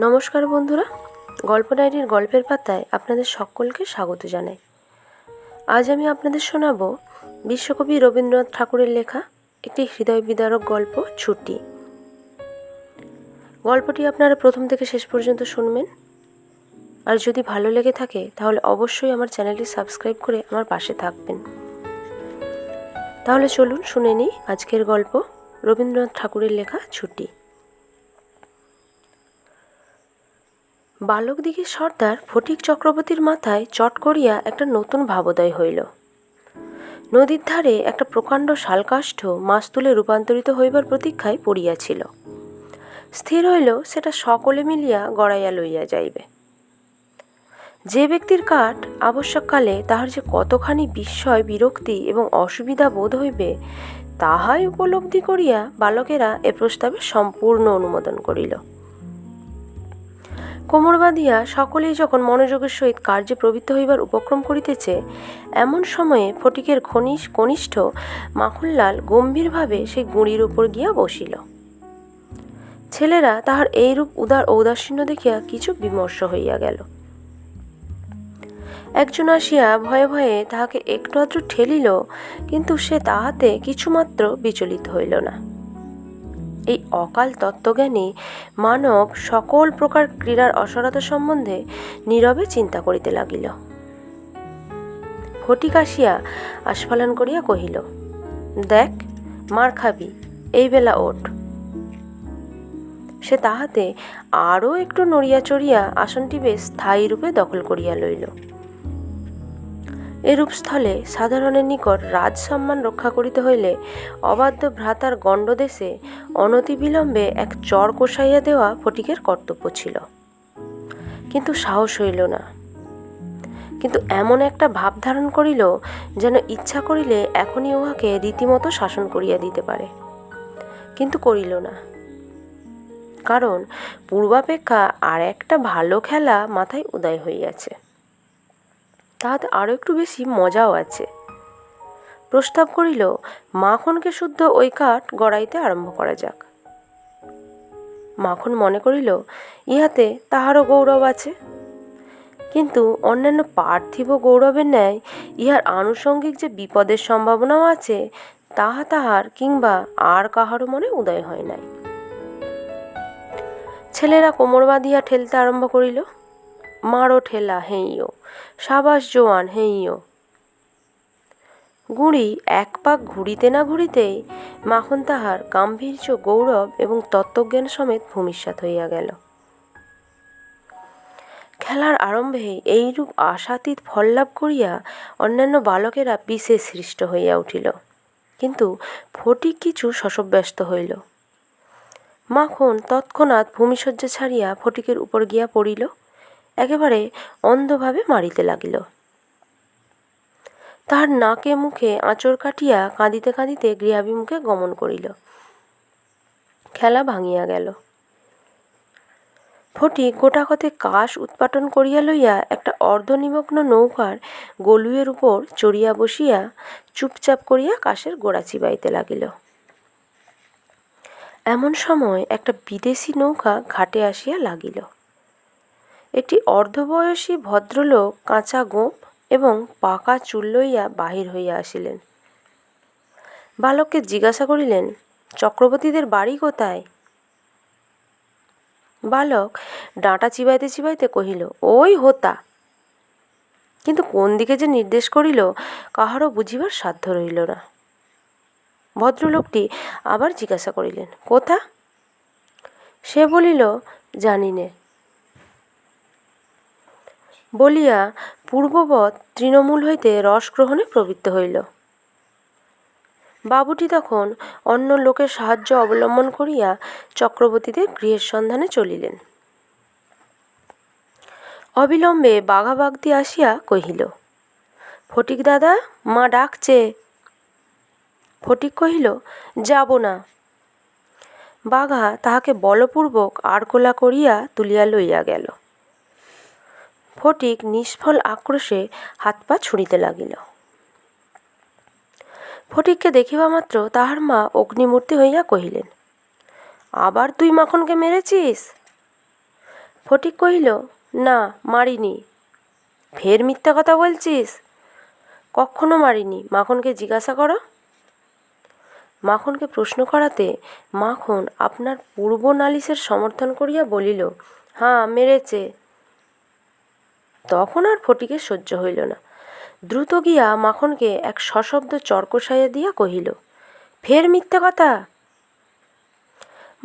নমস্কার বন্ধুরা, গল্প ডায়েরির গল্পের পাতায় আপনাদের সকলকে স্বাগত জানাই। আজ আমি আপনাদের শোনাব বিশ্বকবি রবীন্দ্রনাথ ঠাকুরের লেখা একটি হৃদয় বিদারক গল্প, ছুটি। গল্পটি আপনারা প্রথম থেকে শেষ পর্যন্ত শুনবেন। আর যদি ভালো লেগে থাকে, তাহলে অবশ্যই আমার চ্যানেলটি সাবস্ক্রাইব করে আমার পাশে থাকবেন। তাহলে চলুন শুনে নিই আজকের গল্প, রবীন্দ্রনাথ ঠাকুরের লেখা, ছুটি। বালক দিকে সর্দার ফটিক চক্রবর্তীর মাথায় চট করিয়া একটা নতুন ভাবোদয় হইল। নদীর ধারে একটা প্রকাণ্ড শালকাষ্ঠ মাছ তুলে রূপান্তরিত হইবার প্রতীক্ষায় পড়িয়াছিল। স্থির হইল সেটা সকলে মিলিয়া গড়াইয়া লইয়া যাইবে। যে ব্যক্তির কাঠ আবশ্যককালে তাহার যে কতখানি বিস্ময়, বিরক্তি এবং অসুবিধা বোধ হইবে, তাহাই উপলব্ধি করিয়া বালকেরা এ প্রস্তাবে সম্পূর্ণ অনুমোদন করিল। কোমর বাঁধিয়া সকলেই যখন মনোযোগের সহিত কার্যে প্রবৃত্ত হইবার উপক্রম করিতেছে, এমন সময়ে ফটিকের ঘনিষ্ঠ কনিষ্ঠ মাখনলাল গম্ভীরভাবে সেই গুঁড়ির উপর গিয়া বসিল। ছেলেরা তাহার এইরূপ উদার ঔদাসীন্য দেখিয়া কিছু বিমর্ষ হইয়া গেল। একজন আসিয়া ভয়ে ভয়ে তাহাকে একটু আধটু ঠেলিল, কিন্তু সে তাহাতে কিছুমাত্র বিচলিত হইল না। এই অকাল তত্ত্বজ্ঞানী মানব সকল প্রকার ক্রীড়ার অসরতা সম্বন্ধে নীরবে চিন্তা করিতে লাগিল। ফটিক আসিয়া আস্ফালন করিয়া কহিল, দেখ, মার খাবি, এই বেলা ওঠ। সে তাহাতে আরও একটু নড়িয়া চড়িয়া আসনটি বেশ স্থায়ী রূপে দখল করিয়া লইল। এরূপ স্থলে সাধারণের নিকট রাজ সম্মান রক্ষা করিতে হইলে অবাধ্য ভ্রাতার গণ্ডদেশে অনতিবিলম্বে এক চর কষাইয়া দেওয়া ফটিকের কর্তব্য ছিল। কিন্তু সাহস হইল না। কিন্তু এমন একটা ভাব ধারণ করিল যেন ইচ্ছা করিলে এখনই উহাকে রীতিমতো শাসন করিয়া দিতে পারে। কিন্তু করিল না। কারণ পূর্বাপেক্ষা আর একটা ভালো খেলা মাথায় উদয় হইয়াছে। তাহাতে আরও একটু বেশি মজাও আছে। প্রস্তাব করিল, মাখনকে শুদ্ধ ওই কাঠ গড়াইতে আরম্ভ করা যাক। মাখন মনে করিল, ইহাতে তাহারও গৌরব আছে। কিন্তু অন্যান্য পার্থিব গৌরবের ন্যায় ইহার আনুষঙ্গিক যে বিপদের সম্ভাবনাও আছে, তাহা তাহার কিংবা আর কাহারও মনে উদয় হয় নাই। ছেলেরা কোমর বাঁধিয়া ঠেলতে আরম্ভ করিল। মারো ঠেলা হেঁইও সাবাস জোয়ান হেঁইও গুঁড়ি এক পাক ঘুরিতে না ঘুরিতেই মাখন তাহার গাম্ভীর্য, গৌরব এবং তত্ত্বজ্ঞান সমেত ভূমিষ্যাত হইয়া গেল। খেলার আরম্ভে এইরূপ আশাতীত ফললাভ করিয়া অন্যান্য বালকেরা বিশেষ সৃষ্ট হইয়া উঠিল। কিন্তু ফটিক কিছু শশব্যস্ত হইল। মাখন তৎক্ষণাৎ ভূমিশয্যা ছাড়িয়া ফটিকের উপর গিয়া পড়িল। একেবারে অন্ধভাবে মারিতে লাগিল। তাহার নাকে মুখে আঁচড় কাটিয়া কাঁদিতে কাঁদিতে গৃহাভিমুখে গমন করিল। খেলা ভাঙিয়া গেল। ফটিক গোটাকতে কাশ উৎপাটন করিয়া লইয়া একটা অর্ধনিমগ্ন নৌকার গলুয়ের উপর চড়িয়া বসিয়া চুপচাপ করিয়া কাশের গোড়া চিবাইতে লাগিল। এমন সময় একটা বিদেশি নৌকা ঘাটে আসিয়া লাগিল। একটি অর্ধবয়সী ভদ্রলোক কাঁচা গোঁপ এবং পাকা চুল লইয়া বাহির হইয়া আসিলেন। বালককে জিজ্ঞাসা করিলেন, চক্রবর্তীদের বাড়ি কোথায়? বালক ডাঁটা চিবাইতে চিবাইতে কহিল, ওই হোতা। কিন্তু কোন দিকে যে নির্দেশ করিল, কাহারও বুঝিবার সাধ্য রইল না। ভদ্রলোকটি আবার জিজ্ঞাসা করিলেন, কোথা? সে বলিল, জানি নে। বলিয়া পূর্ববৎ তৃণমূল হইতে রস গ্রহণে প্রবৃত্ত হইল। বাবুটি তখন অন্য লোকের সাহায্য অবলম্বন করিয়া চক্রবর্তীদের গৃহের সন্ধানে চলিলেন। অবিলম্বে বাঘাবাগদি আসিয়া কহিল, ফটিক দাদা, মা ডাকছে। ফটিক কহিল, যাব না। বাঘা তাহাকে বলপূর্বক আড়কোলা করিয়া তুলিয়া লইয়া গেল। ফটিক নিষ্ফল আক্রোশে হাত পা ছুঁড়িতে লাগিল। ফটিককে দেখিবা মাত্র তাহার মা অগ্নিমূর্তি হইয়া কহিলেন, আবার তুই মাখনকে মেরেছিস? ফটিক কহিল, না, মারিনি। ফের মিথ্যা কথা বলছিস? কখনো মারিনি। মাখনকে জিজ্ঞাসা করো। মাখনকে প্রশ্ন করাতে মাখন আপনার পূর্ব নালিশের সমর্থন করিয়া বলিল হাঁ মেরেছে। তখন আর ফটিকের সহ্য হইল না। দ্রুত গিয়া মাখনকে এক সশব্দ চরকষাইয়া দিয়া কহিল, ফের মিথ্যা কথা?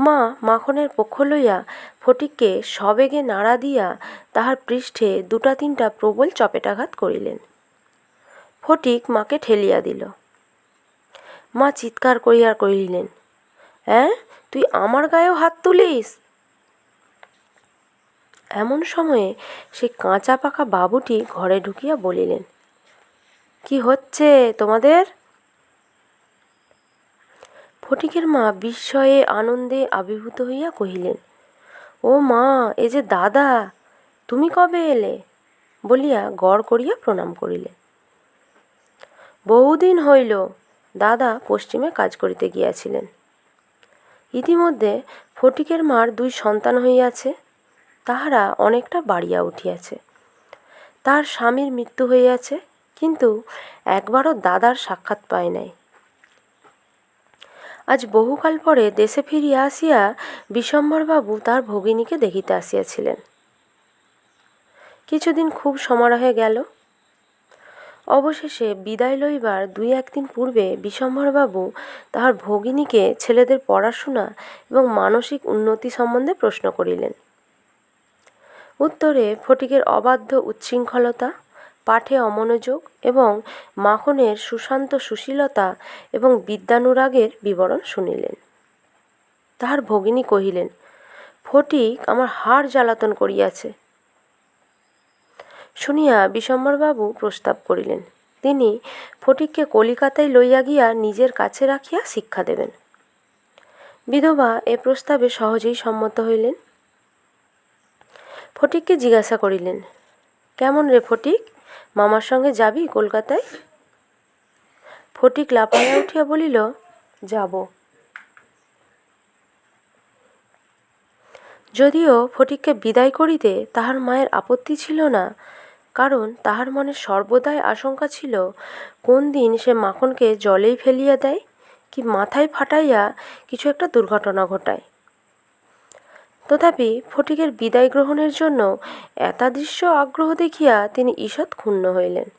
মা মাখনের পক্ষ লইয়া ফটিককে সবেগে নাড়া দিয়া তাহার পৃষ্ঠে দুটা তিনটা প্রবল চপেটাঘাত করিলেন। ফটিক মাকে ঠেলিয়া দিল, মা চিৎকার করিয়া কহিলেন হ্যাঁ তুই আমার গায়েও হাত তুলিস? এমন সময়ে সেই কাঁচা পাকা বাবুটি ঘরে ঢুকিয়া বলিলেন, কি হচ্ছে তোমাদের? ফটিকের মা বিস্ময়ে আনন্দে আবির্ভূত হইয়া কহিলেন, ও মা, এ যে দাদা, তুমি কবে এলে? বলিয়া গড় করিয়া প্রণাম করিলেন। বহুদিন হইল দাদা পশ্চিমে কাজ করিতে গিয়াছিলেন। ইতিমধ্যে ফটিকের মার দুই সন্তান হইয়াছে। তাহারা অনেকটা বাড়িয়া উঠিয়াছে। তার স্বামীর মৃত্যু হইয়াছে, কিন্তু একবারও দাদার সাক্ষাৎ পায় নাই। আজ বহুকাল পরে দেশে ফিরিয়া আসিয়া বিশম্বরবাবু তার ভগিনীকে দেখিতে আসিয়াছিলেন। কিছুদিন খুব সমারোহে গেল। অবশেষে বিদায় লইবার দুই একদিন পূর্বে বিশম্বরবাবু তাহার ভগিনীকে ছেলেদের পড়াশোনা এবং মানসিক উন্নতি সম্বন্ধে প্রশ্ন করিলেন। উত্তরে ফটিকের অবাধ্য উচ্ছৃঙ্খলতা, পাঠে অমনোযোগ এবং মাখনের সুশান্ত সুশীলতা এবং বিদ্যানুরাগের বিবরণ শুনিলেন। তাহার ভগিনী কহিলেন, ফটিক আমার হাড় জ্বালাতন করিয়াছে। শুনিয়া বিশম্বরবাবু প্রস্তাব করিলেন, তিনি ফটিককে কলিকাতায় লইয়া গিয়া নিজের কাছে রাখিয়া শিক্ষা দেবেন। বিধবা এ প্রস্তাবে সহজেই সম্মত হইলেন। ফটিককে জিজ্ঞাসা করিলেন, কেমন রে ফটিক? মামার সঙ্গে যাবি কলকাতায়? ফটিক লাফাইয়া উঠিয়া বলিল, যাব। যদিও ফটিককে বিদায় করিতে তাহার মায়ের আপত্তি ছিল না, কারণ তাহার মনে সর্বদাই আশঙ্কা ছিল, কোন দিন সে মাখনকে জলেই ফেলিয়া দেয়, কি মাথায় ফাটাইয়া কিছু একটা দুর্ঘটনা ঘটায়। তথাপি ফটিকের বিদায় গ্রহণের জন্য এতাদৃশ্য আগ্রহ দেখিয়া তিনি ঈষৎ ক্ষুণ্ণ হইলেন।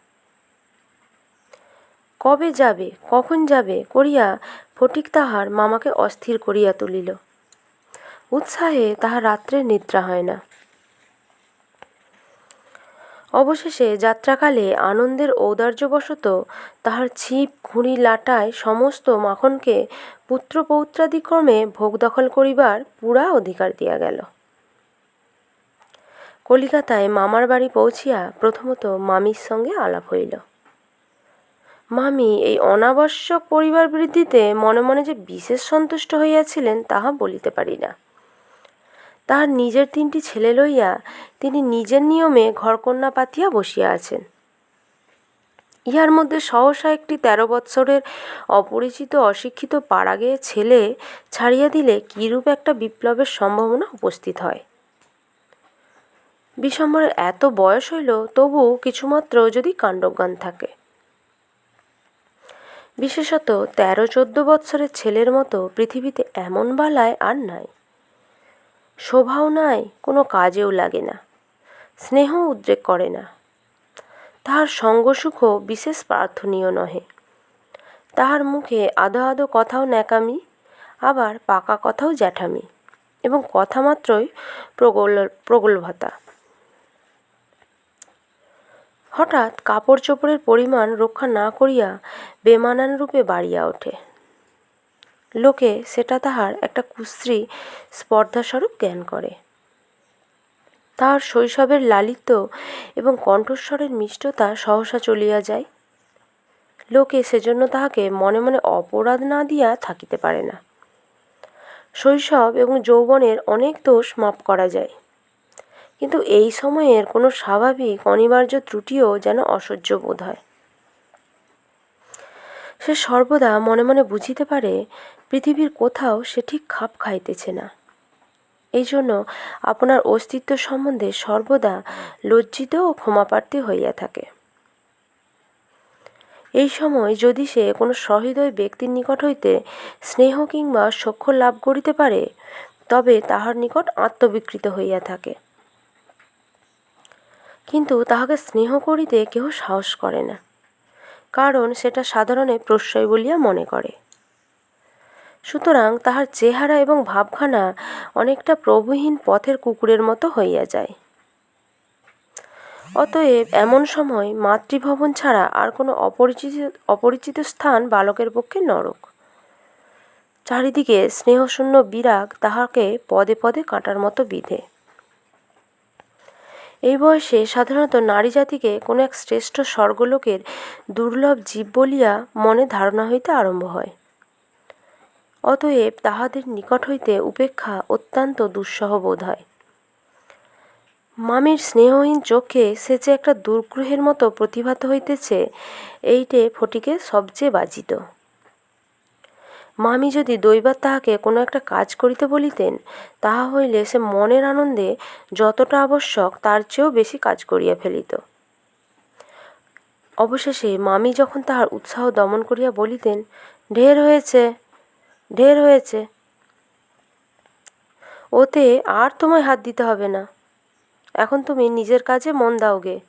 কবে যাবে, কখন যাবে? করিয়া ফটিক তাহার মামাকে অস্থির করিয়া তুলিল। উৎসাহে তাহার রাত্রে নিদ্রা হয় না। অবশেষে যাত্রাকালে আনন্দের ঔদার্যবশত তাহার ছিপ ঘুড়ি লাটায় সমস্ত মাখনকে পুত্র পৌত্রাদিক্রমে ভোগ দখল করিবার পুরা অধিকার দিয়া গেল। কলিকাতায় মামার বাড়ি পৌঁছিয়া প্রথমত মামির সঙ্গে আলাপ হইল। মামি, এই অনাবশ্যক পরিবার বৃদ্ধিতে মনে মনে যে বিশেষ সন্তুষ্ট হইয়াছিলেন, তাহা বলিতে পারি না। তাহার নিজের তিনটি ছেলে লইয়া তিনি নিজের নিয়মে ঘরকন্যা পাতিয়া বসিয়া আছেন। ইহার মধ্যে সহসা একটি তেরো বৎসরের অপরিচিত অশিক্ষিত পাড়াগে ছেলে ছাড়িয়া দিলে কিরূপ একটা বিপ্লবের সম্ভাবনা উপস্থিত হয়। বিশম্বরের এত বয়স হইল, তবু কিছুমাত্র যদি কাণ্ডজ্ঞান থাকে। বিশেষত তেরো চোদ্দ বৎসরের ছেলের মতো পৃথিবীতে এমন বালায় আর নাই। শোভাও নাই, কোনো কাজেও লাগে না। স্নেহ উদ্রেক করে না। তাহার সঙ্গসুখও বিশেষ প্রার্থনীয় নহে। তাহার মুখে আধো আধো কথাও ন্যাকামি, আবার পাকা কথাও জ্যাঠামি, এবং কথা মাত্রই প্রগল, প্রগল্ভতা। হঠাৎ কাপড় চোপড়ের পরিমাণ রক্ষা না করিয়া বেমানান রূপে বাড়িয়া ওঠে। লোকে সেটা তাহার একটা কুশ্রী স্পর্ধাস্বরূপ জ্ঞান করে। তাহার শৈশবের লালিত্য এবং কণ্ঠস্বরের মিষ্টতা সহসা চলিয়া যায়। লোকে সেজন্য তাহাকে মনে মনে অপরাধ না দিয়া থাকিতে পারে না। শৈশব এবং যৌবনের অনেক দোষ মাপ করা যায়। কিন্তু এই সময়ের কোনো স্বাভাবিক অনিবার্য ত্রুটিও যেন অসহ্য বোধ হয়। সে সর্বদা মনে মনে বুঝিতে পারে, পৃথিবীর কোথাও সে ঠিক খাপ খাইতেছে না। এই জন্য আপনার অস্তিত্ব সম্বন্ধে সর্বদা লজ্জিত ও ক্ষমাপ্রার্থী হইয়া থাকে। এই সময় যদি সে কোনো সহৃদয় ব্যক্তির নিকট হইতে স্নেহ কিংবা সখ্য লাভ করিতে পারে, তবে তাহার নিকট আত্মবিকৃত হইয়া থাকে। কিন্তু তাহাকে স্নেহ করিতে কেহ সাহস করে না। কারণ সেটা সাধারণে প্রশ্রয় বলিয়া মনে করে। সুতরাং তাহার চেহারা এবং ভাবখানা অনেকটা প্রভুহীন পথের কুকুরের মতো হইয়া যায়। অতএব এমন সময় মাতৃভবন ছাড়া আর কোনো অপরিচিত অপরিচিত স্থান বালকের পক্ষে নরক। চারিদিকে স্নেহশূন্য বিরাগ তাহাকে পদে পদে কাঁটার মতো বিধে। এই বয়সে সাধারণত নারী জাতিকে কোনো এক শ্রেষ্ঠ স্বর্গলোকের দুর্লভ জীব বলিয়া মনে ধারণা হইতে আরম্ভ হয়। অতএব তাহাদের নিকট হইতে উপেক্ষা অত্যন্ত দুঃসহ বোধ হয়। মামির স্নেহহীন চোখে সে যে একটা দুর্গ্রহের মতো প্রতিভাত হইতেছে, এইটে ফটিকে সবচেয়ে বাজিত। মামি যদি দৈবাত তাহাকে কোনো একটা কাজ করিতে বলিতেন, তাহা হইলে সে মনের আনন্দে যতটা আবশ্যক তার চেয়েও বেশি কাজ করিয়া ফেলিত। অবশেষে মামি যখন তাহার উৎসাহ দমন করিয়া বলিতেন, ঢের হয়েছে ঢের হয়েছে। ওতে আর তোমায় হাত দিতে হবে না। এখন তুমি নিজের কাজে মন দাওগে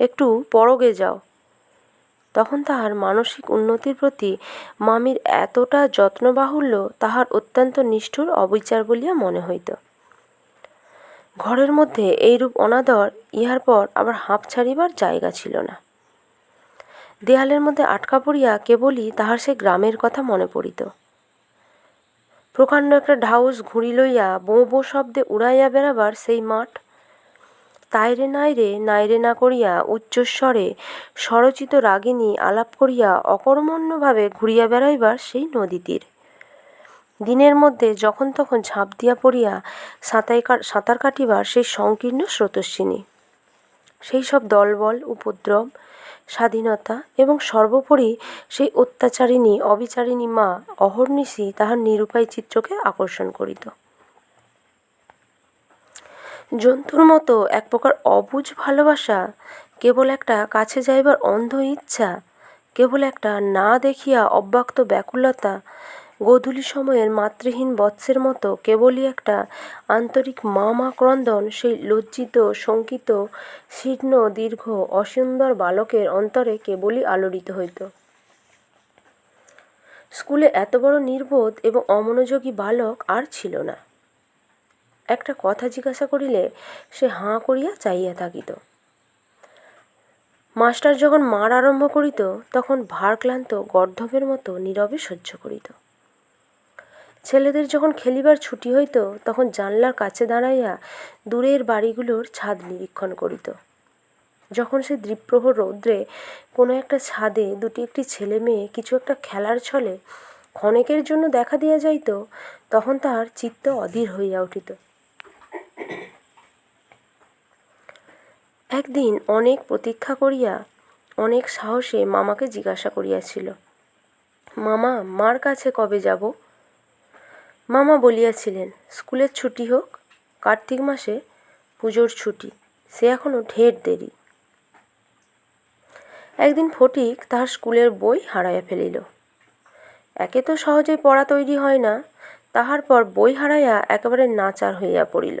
একটু পরগে যাও। তখন তাহার মানসিক উন্নতির প্রতি মামির এতটা যত্নবাহুল্য তাহার অত্যন্ত নিষ্ঠুর অবিচার বলিয়া মনে হইত। ঘরের মধ্যে এইরূপ অনাদর, ইহার পর আবার হাঁপ ছাড়িবার জায়গা ছিল না। দেয়ালের মধ্যে আটকা পড়িয়া কেবলই তাহার সে গ্রামের কথা মনে পড়িত। প্রকাণ্ড একটা ঢাউস ঘুড়ি লইয়া বো বো শব্দে উড়াইয়া বেড়াবার সেই মাঠ তাইরে নাইরে নাইরে না করিয়া উচ্চস্বরে স্বরচিত রাগিনী আলাপ করিয়া অকর্মণ্যভাবে ঘুরিয়া বেড়াইবার সেই নদীতীর। দিনের মধ্যে যখন তখন ঝাঁপ দিয়া পড়িয়া সাঁতাই সাঁতার কাটিবার সেই সংকীর্ণ স্রোতস্বিনী। সেই সব দলবল, উপদ্রব, স্বাধীনতা এবং সর্বোপরি সেই অত্যাচারিণী, অবিচারিণী মা অহর্নিশি তাহার নিরুপায় চিত্রকে আকর্ষণ করিত। জন্তুর মতো এক প্রকার অবুঝ ভালোবাসা, কেবল একটা কাছে যাইবার অন্ধ ইচ্ছা, কেবল একটা না দেখিয়া অব্যক্ত ব্যাকুলতা, গোধূলি সময়ের মাতৃহীন বৎসের মতো কেবলই একটা আন্তরিক মা মা ক্রন্দন সেই লজ্জিত, শঙ্কিত, শীর্ণ, দীর্ঘ, অসুন্দর বালকের অন্তরে কেবলই আলোড়িত হইত। স্কুলে এত বড় নির্বোধ এবং অমনোযোগী বালক আর ছিল না। একটা কথা জিজ্ঞাসা করিলে সে হাঁ করিয়া চাইয়া থাকিত। মাস্টার যখন মার আরম্ভ করিত, তখন ভারক্লান্ত গর্ধবের মতো নীরবে সহ্য করিত। ছেলেদের যখন খেলিবার ছুটি হইত, তখন জানলার কাছে দাঁড়াইয়া দূরের বাড়িগুলোর ছাদ নিরীক্ষণ করিত। যখন সে দ্বীপ্রহর রৌদ্রে কোনো একটা ছাদে দুটি একটি ছেলে মেয়ে কিছু একটা খেলার ছলে ক্ষণেকের জন্য দেখা দিয়া যাইত, তখন তাহার চিত্ত অধীর হইয়া উঠিত। একদিন অনেক প্রতীক্ষা করিয়া, অনেক সাহসে মামাকে জিজ্ঞাসা করিয়াছিল, মামা, মার কাছে কবে যাব? মামা বলিয়াছিলেন, স্কুলের ছুটি হোক, কার্তিক মাসে পুজোর ছুটি, সে এখনও ঢের দেরি। একদিন ফটিক তাহার স্কুলের বই হারাইয়া ফেলিল। একে তো সহজেই পড়া তৈরি হয় না, তাহার পর বই হারাইয়া একেবারে নাচার হইয়া পড়িল।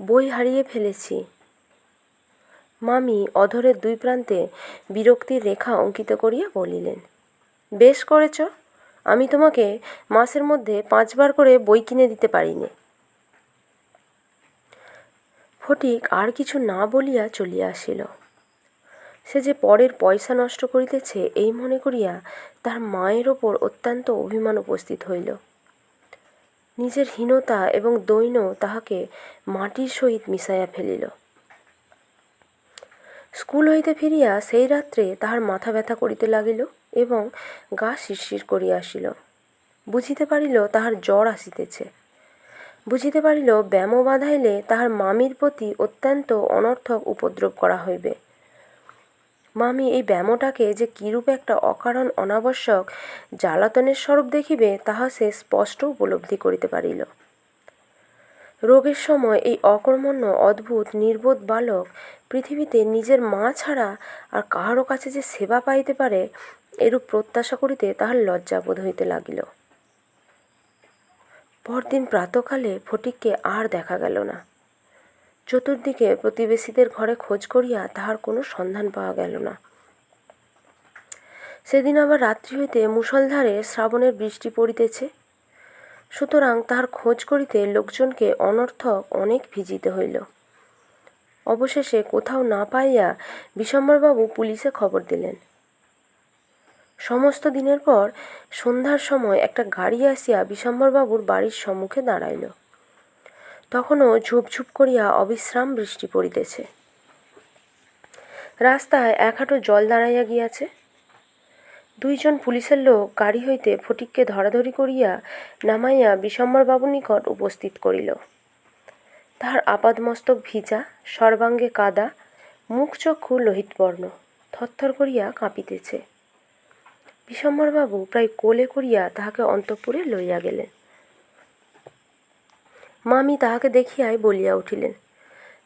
বই হারিয়ে ফেলেছি। মামি অধরের দুই প্রান্তে বিরক্তির রেখা অঙ্কিত করিয়া বলিলেন, বেশ করেছ। আমি তোমাকে মাসের মধ্যে পাঁচবার করে বই কিনে দিতে পারিনে ফটিক আর কিছু না বলিয়া চলিয়া আসিল। সে যে পরের পয়সা নষ্ট করিতেছে এই মনে করিয়া তার মায়ের ওপর অত্যন্ত অভিমান উপস্থিত হইল। নিজের হীনতা এবং দৈন্য তাহাকে মাটির সহিত মিশাইয়া ফেলিল। স্কুল হইতে ফিরিয়া সেই রাত্রে তাহার মাথা ব্যথা করিতে লাগিল এবং গা শিরশির করিয়া আসিল। বুঝিতে পারিল তাহার জ্বর আসিতেছে। বুঝিতে পারিল ব্যামো বাঁধাইলে তাহার মামির প্রতি অত্যন্ত অনর্থক উপদ্রব করা হইবে। মামি, এই ব্যামোটাকে যে কিরূপ একটা অকারণ, অনাবশ্যক, জ্বালাতনের স্বরূপ দেখিবে, তাহা সে স্পষ্ট উপলব্ধি করিতে পারিল। রোগের সময় এই অকর্মণ্য, অদ্ভুত, নির্বোধ বালক পৃথিবীতে নিজের মা ছাড়া আর কাহারও কাছে যে সেবা পাইতে পারে, এরূপ প্রত্যাশা করিতে তাহার লজ্জাবোধ হইতে লাগিল। পরদিন প্রাতকালে ফটিককে আর দেখা গেল না। চতুর্দিকে প্রতিবেশীদের ঘরে খোঁজ করিয়া তাহার কোনো সন্ধান পাওয়া গেল না। সেদিন আবার রাত্রি হইতে মুষলধারে শ্রাবণের বৃষ্টি পড়িতেছে। সুতরাং তাহার খোঁজ করিতে লোকজনকে অনর্থক অনেক ভিজিতে হইল। অবশেষে কোথাও না পাইয়া বিশম্বরবাবু পুলিশে খবর দিলেন। সমস্ত দিনের পর সন্ধ্যার সময় একটা গাড়ি আসিয়া বিশম্বরবাবুর বাড়ির সম্মুখে দাঁড়াইল। তখনও ঝুপঝুপ করিয়া অবিশ্রাম বৃষ্টি পড়িতেছে। রাস্তায় এক হাঁটু জল দাঁড়াইয়া গিয়াছে। দুইজন পুলিশের লোক গাড়ি হইতে ফটিককে ধরাধরি করিয়া নামাইয়া বিশম্বরবাবুর নিকট উপস্থিত করিল। তাহার আপাদমস্তক ভিজা, সর্বাঙ্গে কাদা মুখ চক্ষু লোহিতবর্ণ থরথর করিয়া কাঁপিতেছে। বিশম্বরবাবু প্রায় কোলে করিয়া তাহাকে অন্তঃপুরে লইয়া গেলেন। মামি তাহাকে দেখিয়াই বলিয়া উঠিলেন,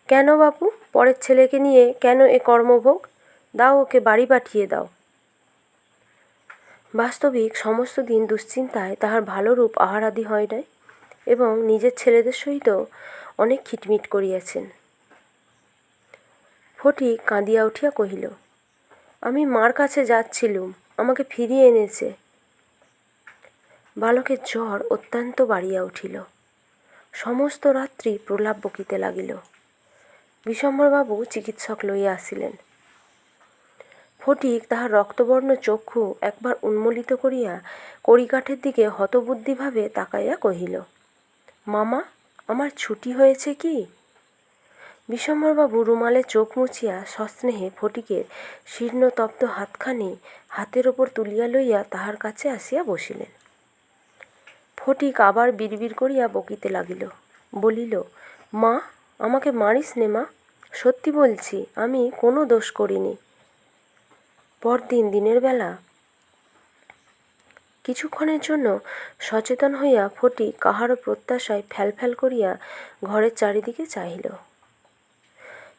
কেন বাপু? পরের ছেলেকে নিয়ে কেন এ কর্মভোগ? দাও ওকে বাড়ি পাঠিয়ে দাও। বাস্তবিক সমস্ত দিন দুশ্চিন্তায় তাহার ভালো রূপ আহারাদি হয় নাই এবং নিজের ছেলেদের সহিত অনেক খিটমিট করিয়াছেন। ফটিক কাঁদিয়া উঠিয়া কহিল, আমি মার কাছে যাচ্ছিলুম, আমাকে ফিরিয়ে এনেছে। বালকের জ্বর অত্যন্ত বাড়িয়া উঠিল। সমস্ত রাত্রি প্রলাপ বকিতে লাগিল। বিশম্বরবাবু চিকিৎসক লইয়া আসিলেন। ফটিক তাহার রক্তবর্ণ চক্ষু একবার উন্মোলিত করিয়া কড়িকাঠের দিকে হতবুদ্ধিভাবে তাকাইয়া কহিল, মামা, আমার ছুটি হয়েছে কি? বিশম্বরবাবু রুমালে চোখ মুছিয়া সস্নেহে ফটিকের শীর্ণতপ্ত হাতখানি হাতের ওপর তুলিয়া লইয়া তাহার কাছে আসিয়া বসিলেন। ফটিক আবার বিড়বিড় করিয়া বকিতে লাগিল। বলিল, মা, আমাকে মারিস নে মা। সত্যি বলছি, আমি কোনো দোষ করিনি। পরদিন দিনের বেলা কিছুক্ষণের জন্য সচেতন হইয়া ফটিক কাহারও প্রত্যাশায় ফ্যালফ্যাল করিয়া ঘরের চারিদিকে চাহিল।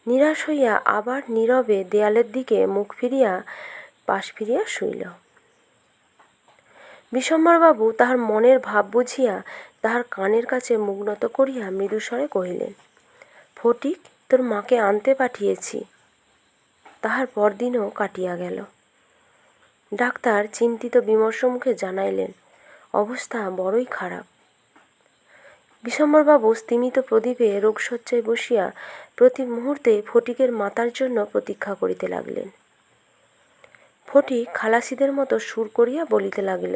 নিরাশ হইয়া আবার নীরবে দেয়ালের দিকে মুখ ফিরিয়া, পাশ ফিরিয়া শুইল। বিশম্বরবাবু তাহার মনের ভাব বুঝিয়া তাহার কানের কাছে মুগ্নত করিয়া মৃদুস্বরে কহিলেন, ফটিক, তোর মাকে আনতে পাঠিয়েছি। তাহার পরদিনও কাটিয়া গেল ডাক্তার চিন্তিত বিমর্ষ মুখে জানাইলেন, অবস্থা বড়ই খারাপ বিশম্বরবাবু স্তিমিত প্রদীপে রোগশয্যায় বসিয়া প্রতি মুহূর্তে ফটিকের মাতার জন্য প্রতীক্ষা করিতে লাগলেন। ফটিক খালাসিদের মতো সুর করিয়া বলিতে লাগিল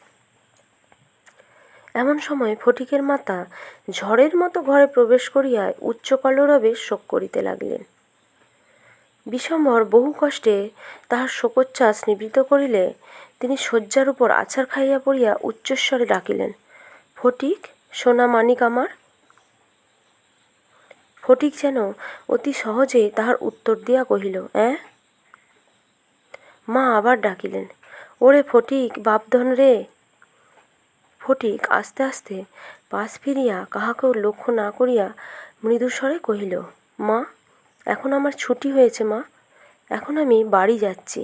এমন সময় ফটিকের মাতা ঝড়ের মতো ঘরে প্রবেশ করিয়া উচ্চ কলরবে শোক করিতে লাগলেন। বিষম্বর বহু কষ্টে তাহার শোকোচ্ছ্বাস নিবৃত করিলে তিনি শয্যার উপর আছাড় খাইয়া পড়িয়া উচ্চস্বরে ডাকিলেন, ফটিক, সোনা মানিক আমার? ফটিক যেন অতি সহজে তাহার উত্তর দিয়া কহিল, অ্যাঁ? মা আবার ডাকিলেন, ওরে ফটিক, বাপধন রে ফটিক আস্তে আস্তে পাশ ফিরিয়া কাহাকেও লক্ষ্য না করিয়া মৃদুস্বরে কহিল, মা, এখন আমার ছুটি হয়েছে মা, এখন আমি বাড়ি যাচ্ছি।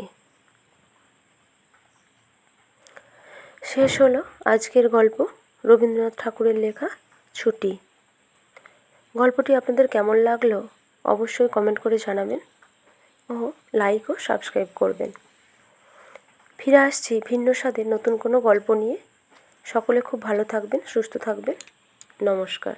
শেষ হলো আজকের গল্প, রবীন্দ্রনাথ ঠাকুরের লেখা ছুটি। গল্পটি আপনাদের কেমন লাগল অবশ্যই কমেন্ট করে জানাবেন ও লাইক ও সাবস্ক্রাইব করবেন। ফিরে আসছি ভিন্ন স্বাদের নতুন কোনো গল্প নিয়ে। সকলে খুব ভালো থাকবেন সুস্থ থাকবেন। নমস্কার।